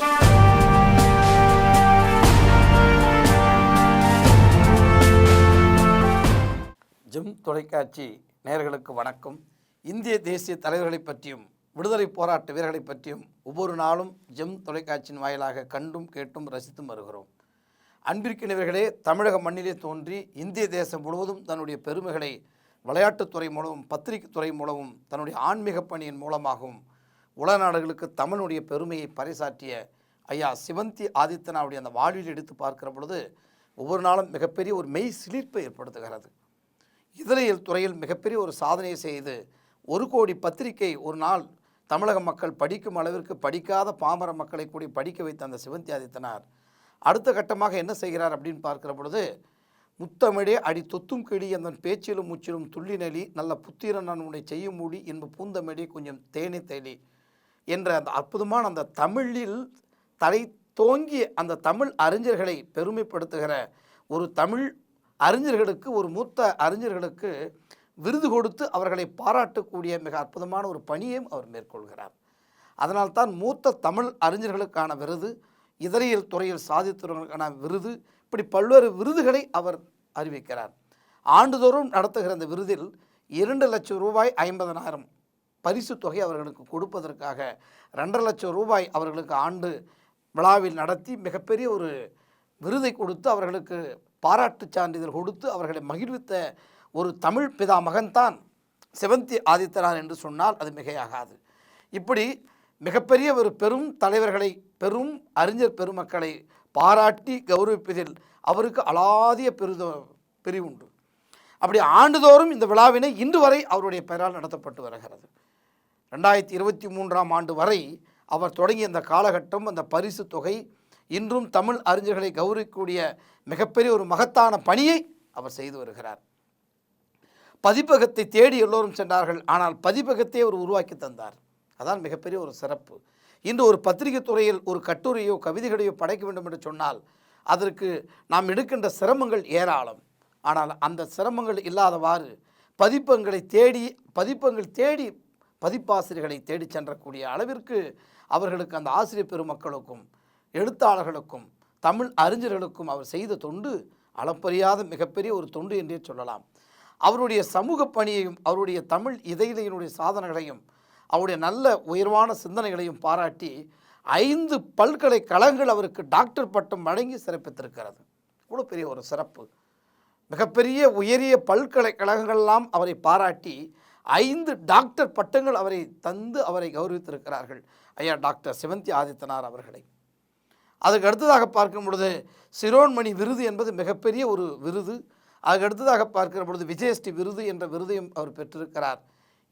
Gym தொலைக்காட்சி நேயர்களுக்கு வணக்கம். இந்திய தேசிய தலைவர்களை பற்றியும் விடுதலை போராட்ட வீரர்களை பற்றியும் ஒவ்வொரு நாளும் ஜெம் தொலைக்காட்சியின் வாயிலாக கண்டும் கேட்டும் ரசித்தும் வருகிறோம். அன்பிற்கினவர்களே தமிழக மண்ணிலே தோன்றி இந்திய தேசம் முழுவதும் தன்னுடைய பெருமைகளை விளையாட்டுத்துறை மூலமும் பத்திரிகை துறை மூலமும் தன்னுடைய ஆன்மீக பணியின் மூலமாகவும் உலக நாடுகளுக்கு தமிழுடைய பெருமையை பறைசாற்றிய ஐயா சிவந்தி ஆதித்தனாவுடைய அந்த வாழ்வில் எடுத்து பார்க்கிற பொழுது ஒவ்வொரு நாளும் மிகப்பெரிய ஒரு மெய் சிலிர்ப்பை ஏற்படுத்துகிறது. இதழியல் துறையில் மிகப்பெரிய ஒரு சாதனையை செய்து ஒரு கோடி பத்திரிகை ஒரு நாள் தமிழக மக்கள் படிக்கும் அளவிற்கு படிக்காத பாமர மக்களை கூடி படிக்க வைத்த அந்த சிவந்தி ஆதித்தனார் அடுத்த கட்டமாக என்ன செய்கிறார் அப்படின்னு பார்க்கிற பொழுது முத்தமிழே அடி தொத்தும் கிடி அந்த பேச்சிலும் மூச்சிலும் துள்ளி நெளி நல்ல புத்திரன் நான் உன்னை செய்யும் மூடி என்ப பூந்தமிழே கொஞ்சம் தேனி தேடி என்ற அந்த அற்புதமான அந்த தமிழில் தலை தோங்கி அந்த தமிழ் அறிஞர்களை பெருமைப்படுத்துகிற ஒரு தமிழ் அறிஞர்களுக்கு ஒரு மூத்த அறிஞர்களுக்கு விருது கொடுத்து அவர்களை பாராட்டக்கூடிய மிக அற்புதமான ஒரு பணியையும் அவர் மேற்கொள்கிறார். அதனால்தான் மூத்த தமிழ் அறிஞர்களுக்கான விருது இதழியல் துறையில் சாதித்தவர்களுக்கான விருது இப்படி பல்வேறு விருதுகளை அவர் அறிவிக்கிறார். ஆண்டுதோறும் நடத்துகிற அந்த விருதில் இரண்டு லட்சம் ரூபாய் ஐம்பதனாயிரம் பரிசு தொகை அவர்களுக்கு கொடுப்பதற்காக ரெண்டரை லட்சம் ரூபாய் அவர்களுக்கு ஆண்டு விழாவில் நடத்தி மிகப்பெரிய ஒரு விருதை கொடுத்து அவர்களுக்கு பாராட்டுச் சான்றிதழ் கொடுத்து அவர்களை மகிழ்வித்த ஒரு தமிழ் பிதா மகன்தான் செவந்தி ஆதித்தனார் என்று சொன்னால் அது மிகையாகாது. இப்படி மிகப்பெரிய ஒரு பெரும் தலைவர்களை பெரும் அறிஞர் பெருமக்களை பாராட்டி கௌரவிப்பதில் அவருக்கு அலாதிய பெருத பிரிவுண்டு. அப்படி ஆண்டுதோறும் இந்த விழாவினை இன்று வரை அவருடைய பெயரால் நடத்தப்பட்டு வருகிறது. ரெண்டாயிரத்தி இருபத்தி மூன்றாம் ஆண்டு வரை அவர் தொடங்கிய இந்த காலகட்டம் அந்த பரிசு தொகை இன்றும் தமிழ் அறிஞர்களை கௌரவிக்கக்கூடிய மிகப்பெரிய ஒரு மகத்தான பணியை அவர் செய்து வருகிறார். பதிப்பகத்தை தேடி எல்லோரும் சென்றார்கள் ஆனால் பதிப்பகத்தை அவர் உருவாக்கி தந்தார். அதான் மிகப்பெரிய ஒரு சிறப்பு. இன்று ஒரு பத்திரிகை துறையில் ஒரு கட்டுரையோ கவிதைகளையோ படைக்க வேண்டும் என்று சொன்னால் அதற்கு நாம் எடுக்கின்ற சிரமங்கள் ஏராளம். ஆனால் அந்த சிரமங்கள் இல்லாதவாறு பதிப்பங்களை தேடி பதிப்பங்கள் தேடி பதிப்பாசிரியர்களை தேடி சென்றக்கூடிய அளவிற்கு அவர்களுக்கு அந்த ஆசிரியர் பெருமக்களுக்கும் எழுத்தாளர்களுக்கும் தமிழ் அறிஞர்களுக்கும் அவர் செய்த தொண்டு அளப்பறியாத மிகப்பெரிய ஒரு தொண்டு என்றே சொல்லலாம். அவருடைய சமூக பணியையும் அவருடைய தமிழ் இதயதையினுடைய சாதனைகளையும் அவருடைய நல்ல உயர்வான சிந்தனைகளையும் பாராட்டி ஐந்து பல்கலைக்கழகங்கள் அவருக்கு டாக்டர் பட்டம் வழங்கி சிறப்பித்திருக்கிறது. இவ்வளோ பெரிய ஒரு சிறப்பு. மிகப்பெரிய உயரிய பல்கலைக்கழகங்கள்லாம் அவரை பாராட்டி ஐந்து டாக்டர் பட்டங்கள் அவரை தந்து அவரை கௌரவித்திருக்கிறார்கள். ஐயா டாக்டர் சிவந்தி ஆதித்தனார் அவர்களை. அதுக்கு அடுத்ததாக பார்க்கும் பொழுது சிரோன்மணி விருது என்பது மிகப்பெரிய ஒரு விருது. அதுக்கு அடுத்ததாக பார்க்கிற பொழுது விஜயஸ்ரீ விருது என்ற விருதையும் அவர் பெற்றிருக்கிறார்.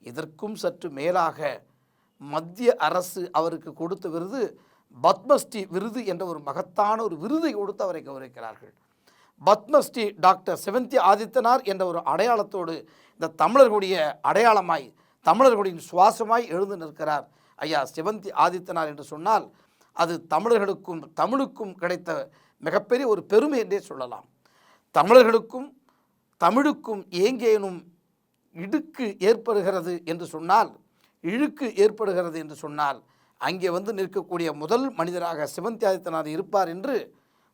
இதற்கும் சற்று மேலாக மத்திய அரசு அவருக்கு கொடுத்த விருது பத்மஸ்ரீ விருது என்ற ஒரு மகத்தான ஒரு விருதை கொடுத்து அவரை கௌரவிக்கிறார்கள். பத்மஸ்ரீ டாக்டர் செவந்தி ஆதித்தனார் என்ற ஒரு அடையாளத்தோடு இந்த தமிழர்களுடைய அடையாளமாய் தமிழர்களுடைய சுவாசமாய் எழுந்து நிற்கிறார். ஐயா செவந்தி ஆதித்தனார் என்று சொன்னால் அது தமிழர்களுக்கும் தமிழுக்கும் கிடைத்த மிகப்பெரிய ஒரு பெருமை என்றே சொல்லலாம். தமிழர்களுக்கும் தமிழுக்கும் ஏங்கேனும் இடுக்கு ஏற்படுகிறது என்று சொன்னால் இழுக்கு ஏற்படுகிறது என்று சொன்னால் அங்கே வந்து நிற்கக்கூடிய முதல் மனிதராக சிவந்தி ஆதித்தனார் இருப்பார் என்று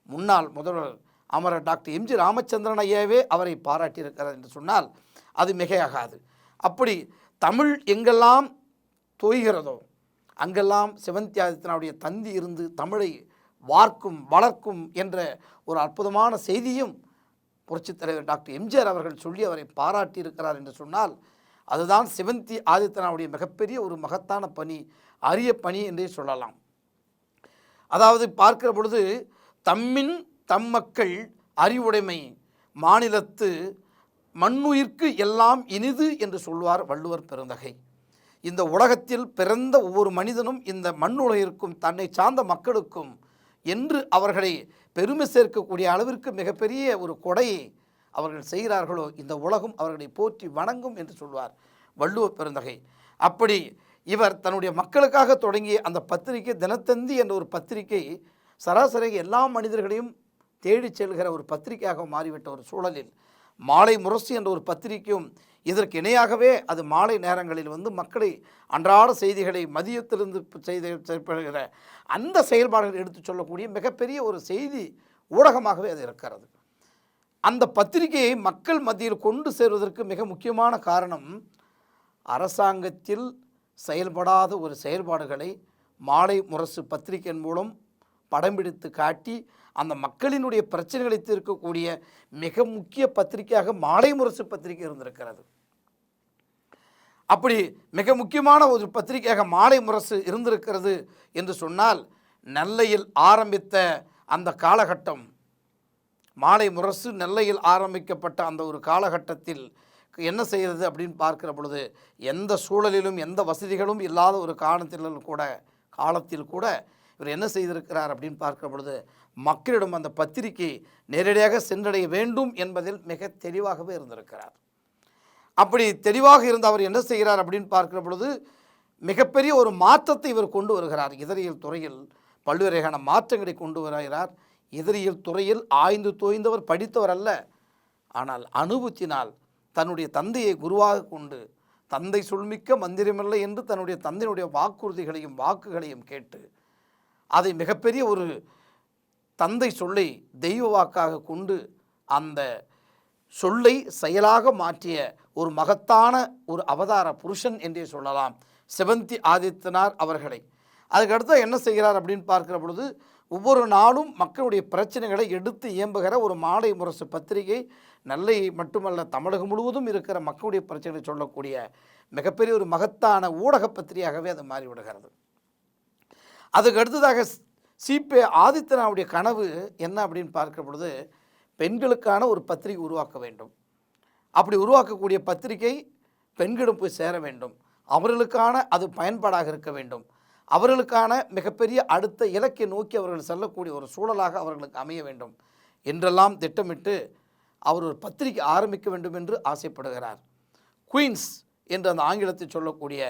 முன்னாள் முதல்வர் அமரர் டாக்டர் எம்ஜி ராமச்சந்திரன் ஐயாவே அவரை பாராட்டியிருக்கிறார் என்று சொன்னால் அது மிகையாகாது. அப்படி தமிழ் எங்கெல்லாம் தோய்கிறதோ அங்கெல்லாம் சிவந்தி ஆதித்தனாவுடைய தந்தி இருந்து தமிழை வார்க்கும் வளர்க்கும் என்ற ஒரு அற்புதமான செய்தியும் புரட்சித் தலைவர் டாக்டர் எம்ஜிஆர் அவர்கள் சொல்லி அவரை பாராட்டியிருக்கிறார் என்று சொன்னால் அதுதான் சிவந்தி ஆதித்தனாவுடைய மிகப்பெரிய ஒரு மகத்தான பணி அரிய பணி என்றே சொல்லலாம். அதாவது பார்க்கிற பொழுது தம்மின் தம் மக்கள் அறிவுடைமை மாநிலத்து மண்ணுயிர்க்கு எல்லாம் இனிது என்று சொல்வார் வள்ளுவர் பெருந்தகை. இந்த உலகத்தில் பிறந்த ஒவ்வொரு மனிதனும் இந்த மண்ணுலகிற்கும் தன்னை சார்ந்த மக்களுக்கும் என்று அவர்களை பெருமை சேர்க்கக்கூடிய அளவிற்கு மிகப்பெரிய ஒரு கொடையை அவர்கள் செய்கிறார்களோ இந்த உலகம் அவர்களை போற்றி வணங்கும் என்று சொல்வார் வள்ளுவ பெருந்தகை. அப்படி இவர் தன்னுடைய மக்களுக்காக தொடங்கிய அந்த பத்திரிகை தினத்தந்தி என்ற ஒரு பத்திரிகை சராசரி எல்லா மனிதர்களையும் தேடிச் செல்கிற ஒரு பத்திரிகையாக மாறிவிட்ட ஒரு சூழலில் மாலை முரசு என்ற ஒரு பத்திரிகையும் இதற்கு இணையாகவே அது மாலை நேரங்களில் வந்து மக்களை அன்றாட செய்திகளை மதியத்திலிருந்து செய்தி செயல்படுகிற அந்த செயல்பாடுகள் எடுத்துச் சொல்லக்கூடிய மிகப்பெரிய ஒரு செய்தி ஊடகமாகவே அது இருக்கிறது. அந்த பத்திரிகையை மக்கள் மத்தியில் கொண்டு சேர்வதற்கு மிக முக்கியமான காரணம் அரசாங்கத்தில் செயல்படாத ஒரு செயல்பாடுகளை மாலை முரசு பத்திரிகையின் மூலம் படம் பிடித்து காட்டி அந்த மக்களினுடைய பிரச்சனைகளை தீர்க்கக்கூடிய மிக முக்கிய பத்திரிகையாக மாலை முரசு பத்திரிகை இருந்திருக்கிறது. அப்படி மிக முக்கியமான ஒரு பத்திரிகையாக மாலை முரசு இருந்திருக்கிறது என்று சொன்னால் நெல்லையில் ஆரம்பித்த அந்த காலகட்டம் மாலை முரசு நெல்லையில் ஆரம்பிக்கப்பட்ட அந்த ஒரு காலகட்டத்தில் என்ன செய்கிறது அப்படின்னு பார்க்கிற பொழுது எந்த சூழலிலும் எந்த வசதிகளும் இல்லாத ஒரு காலத்திலும் கூட காலத்தில் கூட இவர் என்ன செய்திருக்கிறார் அப்படின்னு பார்க்கிற பொழுது மக்களிடம் அந்த பத்திரிகை நேரடியாக சென்றடைய வேண்டும் என்பதில் மிக தெளிவாகவே இருந்திருக்கிறார். அப்படி தெளிவாக இருந்த அவர் என்ன செய்கிறார் அப்படின்னு பார்க்கிற பொழுது மிகப்பெரிய ஒரு மாற்றத்தை இவர் கொண்டு வருகிறார். இதழியல் துறையில் பல்வேறு வகையான மாற்றங்களை கொண்டு வருகிறார். இதழியல் துறையில் ஆய்ந்து தோய்ந்தவர் படித்தவர் அல்ல. ஆனால் அனுபவத்தினால் தன்னுடைய தந்தையை குருவாக கொண்டு தந்தை சொல்மிக்க மந்திரமில்லை என்று தன்னுடைய தந்தையினுடைய வாக்குறுதிகளையும் வாக்குகளையும் கேட்டு அதை மிகப்பெரிய ஒரு தந்தை சொல்லை தெய்வ வாக்காக கொண்டு அந்த சொல்லை செயலாக மாற்றிய ஒரு மகத்தான ஒரு அவதார புருஷன் என்றே சொல்லலாம். செவந்தி ஆதித்தனார் அவர்களை. அதுக்கடுத்து என்ன செய்கிறார் அப்படின்னு பார்க்கிற பொழுது ஒவ்வொரு நாளும் மக்களுடைய பிரச்சனைகளை எடுத்து இயம்புகிற ஒரு மாலை முரசு பத்திரிகை நெல்லை மட்டுமல்ல தமிழகம் முழுவதும் இருக்கிற மக்களுடைய பிரச்சனைகளை சொல்லக்கூடிய மிகப்பெரிய ஒரு மகத்தான ஊடக பத்திரிகையாகவே அது மாறிவிடுகிறது. அதுக்கு அடுத்ததாக சிபி ஆதித்யனாவுடைய கனவு என்ன அப்படின்னு பார்க்கிற பொழுது பெண்களுக்கான ஒரு பத்திரிகை உருவாக்க வேண்டும். அப்படி உருவாக்கக்கூடிய பத்திரிகை பெண்களும் போய் சேர வேண்டும். அவர்களுக்கான அது பயன்பாடாக இருக்க வேண்டும். அவர்களுக்கான மிகப்பெரிய அடுத்த இலக்கை நோக்கி அவர்கள் செல்லக்கூடிய ஒரு சூழலாக அவர்களுக்கு அமைய வேண்டும். என்றெல்லாம் திட்டமிட்டு அவர் ஒரு பத்திரிகை ஆரம்பிக்க வேண்டும் என்று ஆசைப்படுகிறார். குயின்ஸ் என்று அந்த ஆங்கிலத்தில் சொல்லக்கூடிய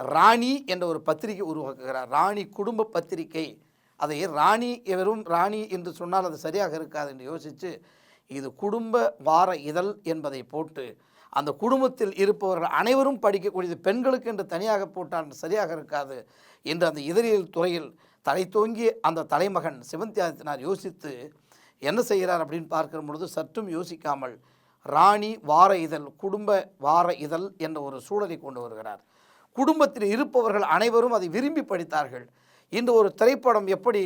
ராணி என்ற ஒரு பத்திரிகை உருவாக்குகிறார். ராணி குடும்ப பத்திரிகை. அதை ராணி வெறும் ராணி என்று சொன்னால் அது சரியாக இருக்காது என்று யோசித்து இது குடும்ப வார இதழ் என்பதை போட்டு அந்த குடும்பத்தில் இருப்பவர்கள் அனைவரும் படிக்கக்கூடியது பெண்களுக்கு என்று தனியாக போட்டால் சரியாக இருக்காது என்று அந்த இதழியல் துறையில் தலை தோங்கி அந்த தலைமகன் சிவந்தி யோசித்து என்ன செய்கிறார் அப்படின்னு பார்க்கிற பொழுது சற்றும் யோசிக்காமல் ராணி வார இதழ் குடும்ப வார இதழ் என்ற ஒரு சூழலை கொண்டு வருகிறார். குடும்பத்தில் இருப்பவர்கள் அனைவரும் அதை விரும்பி படித்தார்கள். இன்று ஒரு திரைப்படம் எப்படி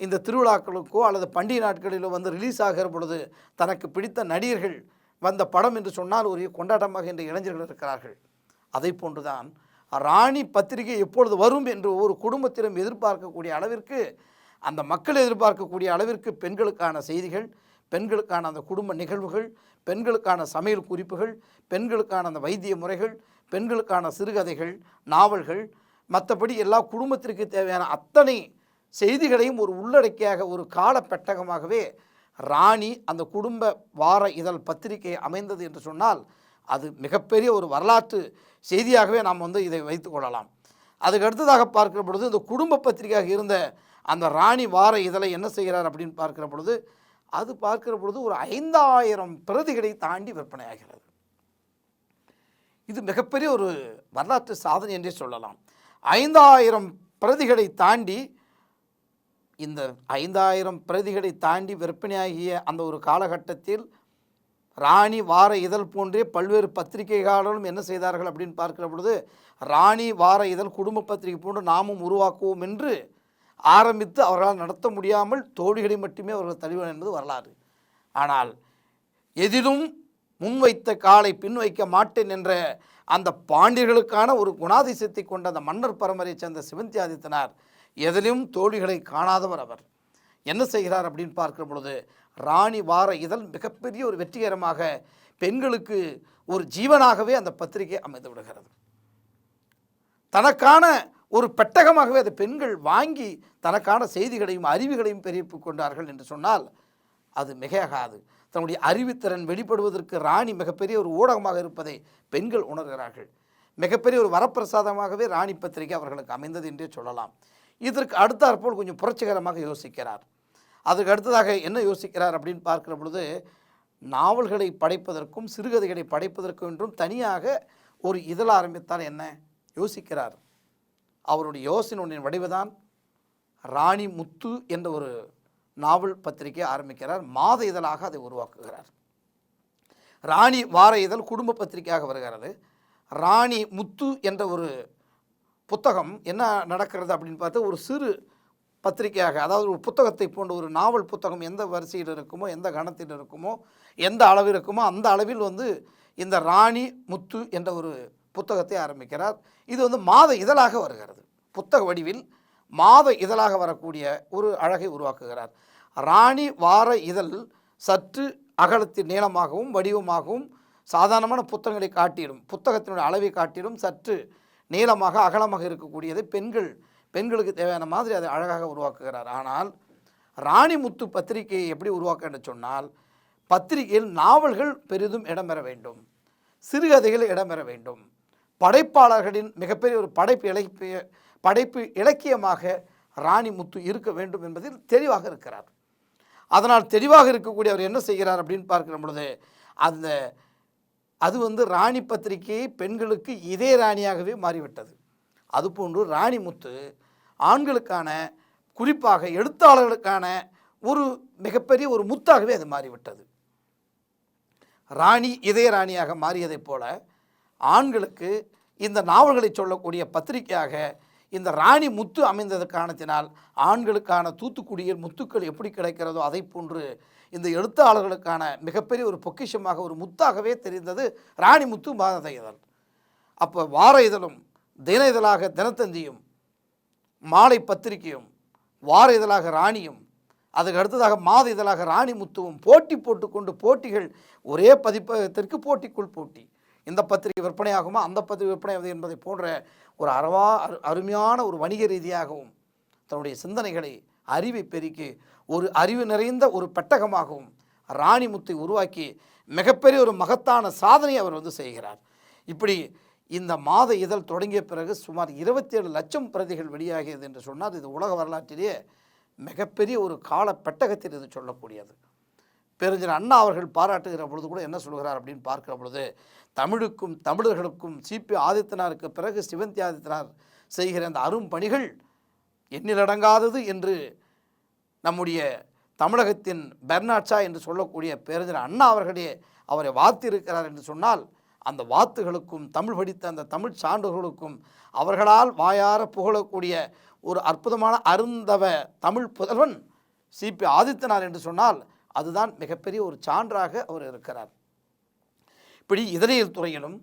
இந்த திருவிழாக்களுக்கோ அல்லது பண்டிகை நாட்களிலோ வந்து ரிலீஸ் ஆகிற பொழுது தனக்கு பிடித்த நடிகர்கள் வந்த படம் என்று சொன்னால் ஒரு கொண்டாட்டமாக இன்று இளைஞர்கள் இருக்கிறார்கள். அதை போன்றுதான் ராணி பத்திரிகை எப்பொழுது வரும் என்று ஒவ்வொரு குடும்பத்திலும் எதிர்பார்க்கக்கூடிய அளவிற்கு அந்த மக்கள் எதிர்பார்க்கக்கூடிய அளவிற்கு பெண்களுக்கான செய்திகள் பெண்களுக்கான அந்த குடும்ப நிகழ்வுகள் பெண்களுக்கான சமையல் குறிப்புகள் பெண்களுக்கான அந்த வைத்திய முறைகள் பெண்களுக்கான சிறுகதைகள் நாவல்கள் மற்றபடி எல்லா குடும்பத்திற்கு தேவையான அத்தனை செய்திகளையும் ஒரு உள்ளடக்கியாக ஒரு கால பெட்டகமாகவே ராணி அந்த குடும்ப வார இதழ் பத்திரிகை அமைந்தது என்று சொன்னால் அது மிகப்பெரிய ஒரு வரலாற்று செய்தியாகவே நாம் வந்து இதை வைத்து கொள்ளலாம். அதுக்கு அடுத்ததாக பார்க்கிற பொழுது இந்த குடும்ப பத்திரிகையாக இருந்த அந்த ராணி வார இதழை என்ன செய்கிறார் அப்படின்னு பார்க்கிற பொழுது அது பார்க்கிற பொழுது ஒரு ஐந்தாயிரம் பிரதிகளை தாண்டி விற்பனையாகிறது. இது மிகப்பெரிய ஒரு வரலாற்று சாதனை என்றே சொல்லலாம். ஐந்தாயிரம் பிரதிகளை தாண்டி இந்த ஐந்தாயிரம் பிரதிகளை தாண்டி விற்பனையாகிய அந்த ஒரு காலகட்டத்தில் ராணி வார இதழ் போன்றே பல்வேறு பத்திரிகைகாரர்களும் என்ன செய்தார்கள் அப்படின்னு பார்க்கிற பொழுது ராணி வார இதழ் குடும்ப பத்திரிகை போன்று நாமும் உருவாக்குவோம் என்று ஆரம்பித்து அவர்களால் நடத்த முடியாமல் தோழிகளை மட்டுமே அவர்கள் தழுவினர் என்பது வரலாறு. ஆனால் எதிலும் முன்வைத்த காலை பின்வைக்க மாட்டேன் என்ற அந்த பாண்டியர்களுக்கான ஒரு குணாதிசயத்தை கொண்ட அந்த மன்னர் பரம்பரையைச் சேர்ந்த சிவந்தி ஆதித்தனார் எதிலும் தோழிகளை காணாதவர் அவர். என்ன செய்கிறார் அப்படின்னு பார்க்கிற பொழுது ராணி வார இதழ் மிகப்பெரிய ஒரு வெற்றிகரமாக பெண்களுக்கு ஒரு ஜீவனாகவே அந்த பத்திரிகை அமைந்து விடுகிறது. தனக்கான ஒரு பெட்டகமாகவே அதை பெண்கள் வாங்கி தனக்கான செய்திகளையும் அறிவுகளையும் பெருப்பு கொண்டார்கள் என்று சொன்னால் அது மிகையாகாது. தன்னுடைய அறிவுத்திறன் வெளிப்படுவதற்கு ராணி மிகப்பெரிய ஒரு ஊடகமாக இருப்பதை பெண்கள் உணர்கிறார்கள். மிகப்பெரிய ஒரு வரப்பிரசாதமாகவே ராணி பத்திரிகை அவர்களுக்கு அமைந்தது என்றே சொல்லலாம். இதற்கு அடுத்தாற்போல் கொஞ்சம் புரட்சிகரமாக யோசிக்கிறார். அதற்கு அடுத்ததாக என்ன யோசிக்கிறார் அப்படின்னு பார்க்கிற பொழுது நாவல்களை படைப்பதற்கும் சிறுகதைகளை படைப்பதற்கும் என்றும் தனியாக ஒரு இதழ் ஆரம்பித்தால் என்ன? யோசிக்கிறார். அவருடைய யோசனையின் வடிவுதான் ராணி முத்து என்ற ஒரு நாவல் பத்திரிகை ஆரம்பிக்கிறார். மாத இதழாக அதை உருவாக்குகிறார். ராணி வார இதழ் குடும்ப பத்திரிகையாக வருகிறது. ராணி முத்து என்ற ஒரு புத்தகம் என்ன நடக்கிறது அப்படின்னு பார்த்தா ஒரு சிறு பத்திரிகையாக அதாவது ஒரு புத்தகத்தை போன்ற ஒரு நாவல் புத்தகம் எந்த வரிசையில் இருக்குமோ எந்த கணத்தில் இருக்குமோ எந்த அளவில் இருக்குமோ அந்த அளவில் வந்து இந்த ராணி முத்து என்ற ஒரு புத்தகத்தை ஆரம்பிக்கிறார். இது வந்து மாத இதழாக வருகிறது. புத்தக வடிவில் மாத இதழாக வரக்கூடிய ஒரு அழகை உருவாக்குகிறார். ராணி வார இதழ் சற்று அகலத்தின் நீளமாகவும் வடிவமாகவும் சாதாரணமான புத்தகங்களை காட்டிடும் புத்தகத்தினுடைய அளவை காட்டிடும் சற்று நீளமாக அகலமாக இருக்கக்கூடியதை பெண்கள் பெண்களுக்கு தேவையான மாதிரி அதை அழகாக உருவாக்குகிறார். ஆனால் ராணிமுத்து பத்திரிகையை எப்படி உருவாக்க சொன்னால் பத்திரிகையில் நாவல்கள் பெரிதும் இடம்பெற வேண்டும் சிறுகதைகள் இடம்பெற வேண்டும். படைப்பாளர்களின் மிகப்பெரிய ஒரு படைப்பு இலக்கிய படைப்பு இலக்கியமாக ராணி முத்து இருக்க வேண்டும் என்பதில் தெளிவாக இருக்கிறார். அதனால் தெளிவாக இருக்கக்கூடிய அவர் என்ன செய்கிறார் அப்படின்னு பார்க்கிற பொழுது அந்த அது வந்து ராணி பத்திரிகை பெண்களுக்கு இதே ராணியாகவே மாறிவிட்டது. அதுபோன்று ராணிமுத்து ஆண்களுக்கான குறிப்பாக எழுத்தாளர்களுக்கான ஒரு மிகப்பெரிய ஒரு முத்தாகவே அது மாறிவிட்டது. ராணி இதய ராணியாக மாறியதைப் போல ஆண்களுக்கு இந்த நாவல்களை சொல்லக்கூடிய பத்திரிகையாக இந்த ராணி முத்து அமைந்தது காரணத்தினால் ஆண்களுக்கான தூத்துக்குடியில் முத்துக்கள் எப்படி கிடைக்கிறதோ அதை போன்று இந்த எழுத்தாளர்களுக்கான மிகப்பெரிய ஒரு பொக்கிஷமாக ஒரு முத்தாகவே தெரிந்தது ராணி முத்து மாத இதழ். அப்போ வார இதழும் தின இதழாக தினத்தந்தியும் மாலை பத்திரிகையும் வார இதழாக ராணியும் அதுக்கு அடுத்ததாக மாத இதழாக ராணி முத்துவும் போட்டி போட்டுக்கொண்டு போட்டிகள் ஒரே பதிப்பகத்திற்கு போட்டிக்குள் போட்டி. இந்த பத்திரிகை விற்பனையாகுமா அந்த பத்திரிகை விற்பனை என்பதை போன்ற ஒரு அறவா அரு அருமையான ஒரு வணிக ரீதியாகவும் தன்னுடைய சிந்தனைகளை அறிவை பெருக்கி ஒரு அறிவு நிறைந்த ஒரு பெட்டகமாகவும் ராணிமுத்தை உருவாக்கி மிகப்பெரிய ஒரு மகத்தான சாதனையை அவர் வந்து செய்கிறார். இப்படி இந்த மாத இதழ் தொடங்கிய பிறகு சுமார் இருபத்தி ஏழு லட்சம் பிரதிகள் வெளியாகியது என்று சொன்னால் இது உலக வரலாற்றிலேயே மிகப்பெரிய ஒரு கால பெட்டகத்தில் இது சொல்லக்கூடியது. பெருஞ்சர் அண்ணா அவர்கள் பாராட்டுகிற பொழுது கூட என்ன சொல்கிறார் அப்படின்னு பார்க்கிற பொழுது தமிழுக்கும் தமிழர்களுக்கும் சிபி ஆதித்தனாருக்கு பிறகு சிவந்தி ஆதித்தனார் செய்கிற அந்த அரும்பணிகள் எண்ணிலடங்காதது என்று நம்முடைய தமிழகத்தின் பெர்னாட்சா என்று சொல்லக்கூடிய பேரறிஞர் அண்ணா அவர்களே அவரை வாத்திருக்கிறார் என்று சொன்னால் அந்த வாத்துகளுக்கும் தமிழ் படித்த அந்த தமிழ் சான்றுகளுக்கும் அவர்களால் வாயார புகழக்கூடிய ஒரு அற்புதமான அருந்தவ தமிழ் புதல்வன் சிபி ஆதித்தனார் என்று சொன்னால் அதுதான் மிகப்பெரிய ஒரு சான்றாக அவர் இருக்கிறார். இப்படி இதழியல் துறையிலும்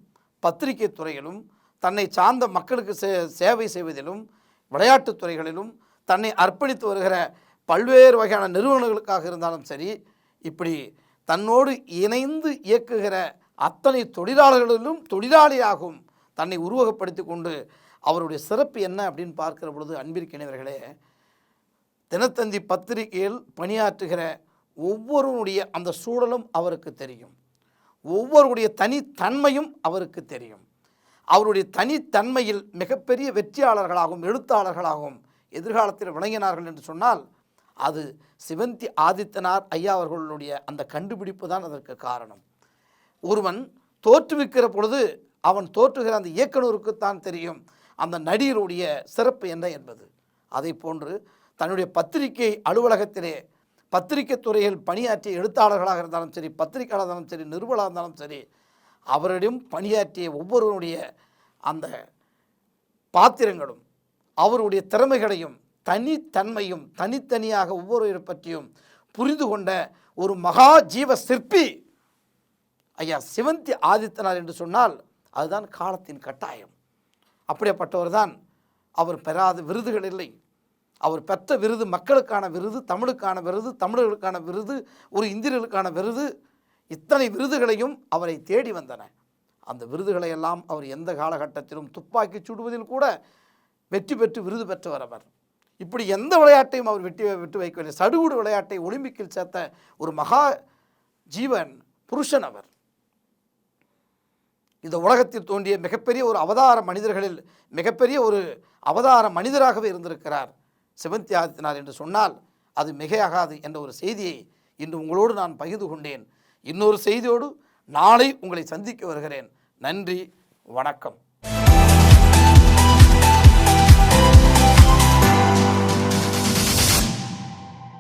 பத்திரிகை துறையிலும் தன்னை சார்ந்த மக்களுக்கு சே சேவை செய்வதிலும் விளையாட்டுத் துறைகளிலும் தன்னை அர்ப்பணித்து வருகிற பல்வேறு வகையான நிறுவனங்களுக்காக இருந்தாலும் சரி இப்படி தன்னோடு இணைந்து இயக்குகிற அத்தனை தொழிலாளர்களிலும் தொழிலாளியாகவும் தன்னை உருவகப்படுத்தி கொண்டு அவருடைய சிறப்பு என்ன அப்படின்னு பார்க்கிற பொழுது அன்பிற்கினவர்களே தினத்தந்தி பத்திரிகையில் பணியாற்றுகிற ஒவ்வொருவருடைய அந்த சூழலும் அவருக்கு தெரியும். ஒவ்வொருடைய தனித்தன்மையும் அவருக்கு தெரியும். அவருடைய தனித்தன்மையில் மிகப்பெரிய வெற்றியாளர்களாகவும் எழுத்தாளர்களாகவும் எதிர்காலத்தில் விளங்கினார்கள் என்று சொன்னால் அது சிவந்தி ஆதித்தனார் ஐயா அவர்களுடைய அந்த கண்டுபிடிப்பு தான் அதற்கு காரணம். ஒருவன் தோற்றுவிக்கிற பொழுது அவன் தோற்றுகிற அந்த இயக்குனருக்குத்தான் தெரியும் அந்த நடிகருடைய சிறப்பு என்ன என்பது. அதை போன்று தன்னுடைய பத்திரிகை அலுவலகத்திலே பத்திரிகை துறையில் பணியாற்றிய எழுத்தாளர்களாக இருந்தாலும் சரி பத்திரிகையாளர் இருந்தாலும் சரி நிறுவலாக இருந்தாலும் சரி அவரிடம் பணியாற்றிய ஒவ்வொருவருடைய அந்த பாத்திரங்களும் அவருடைய திறமைகளையும் தனித்தன்மையும் தனித்தனியாக ஒவ்வொருவரை பற்றியும் புரிந்து கொண்ட ஒரு மகா ஜீவ சிற்பி ஐயா சிவந்தி ஆதித்தனார் என்று சொன்னால் அதுதான் காலத்தின் கட்டாயம். அப்படிப்பட்டவர் தான் அவர் பெறாத விருதுகள் இல்லை. அவர் பெற்ற விருது மக்களுக்கான விருது தமிழுக்கான விருது தமிழர்களுக்கான விருது ஒரு இந்தியர்களுக்கான விருது இத்தனை விருதுகளையும் அவரை தேடி வந்தன. அந்த விருதுகளை எல்லாம் அவர் எந்த காலகட்டத்திலும் துப்பாக்கி சுடுவதில் கூட வெற்றி பெற்று விருது பெற்றவர் அவர். இப்படி எந்த விளையாட்டையும் அவர் வெட்டி விட்டு வைக்கவில்லை. சடுகுடு விளையாட்டை ஒலிம்பிக்கில் சேர்த்த ஒரு மகா ஜீவன் புருஷன் அவர். இந்த உலகத்தில் தோன்றிய மிகப்பெரிய ஒரு அவதார மனிதர்களில் மிகப்பெரிய ஒரு அவதார மனிதராகவே இருந்திருக்கிறார். சிவந்தி ஆதித்தனார் என்று சொன்னால் அது மிகையாகாது என்ற ஒரு செய்தியை இன்று உங்களோடு நான் பகிர்ந்து கொண்டேன். இன்னொரு செய்தியோடு நாளை உங்களை சந்திக்க வருகிறேன். நன்றி வணக்கம்.